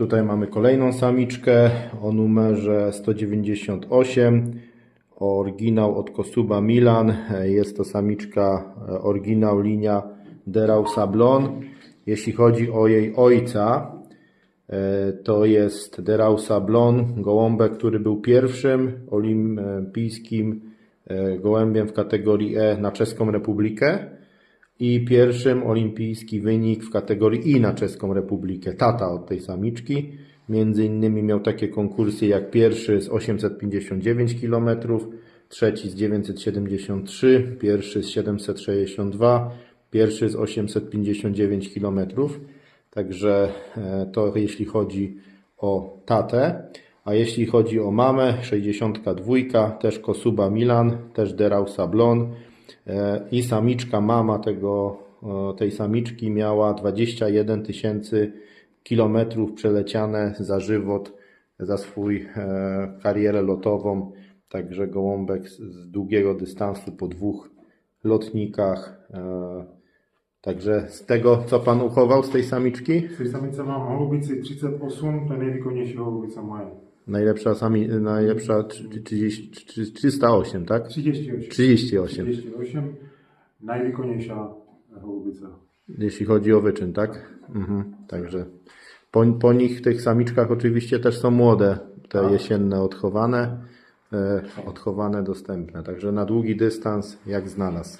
Tutaj mamy kolejną samiczkę o numerze 198. Oryginał od Kosuba Milan. Jest to samiczka e, oryginał linia Derau Sablon. Jeśli chodzi o jej ojca, e, to jest Derau Sablon, gołąbek, który był pierwszym olimpijskim e, gołębiem w kategorii E na Czeską Republikę i pierwszym olimpijski wynik w kategorii I na Czeską Republikę. Tata od tej samiczki. Między innymi miał takie konkursy jak pierwszy z 859 km, trzeci z 973, pierwszy z 762, pierwszy z 859 km. Także e, to jeśli chodzi o tatę. A jeśli chodzi o mamę, 62, też Kosuba Milan, też Derau Sablon i samiczka mama tego, e, tej samiczki miała 21 tysięcy kilometrów przeleciane za żywot, za swój e, karierę lotową. Także gołąbek z, długiego dystansu po dwóch lotnikach. E, Także z tego, co pan uchował z tej samiczki, Z tej samice mám holubici 38, to je nejvýkonnější holubice moje. Najlepsza, sami, najlepsza trzy- 30, 308, tak? 38. 38, 38, najvýkonnějšia holubice. jeśli chodzi o wyczyn, tak? Mhm. Także po, po nich, tych samiczkach oczywiście też są młode, te Tak. jesienne odchowane, e, odchowane dostępne. Także na długi dystans jak znalazł.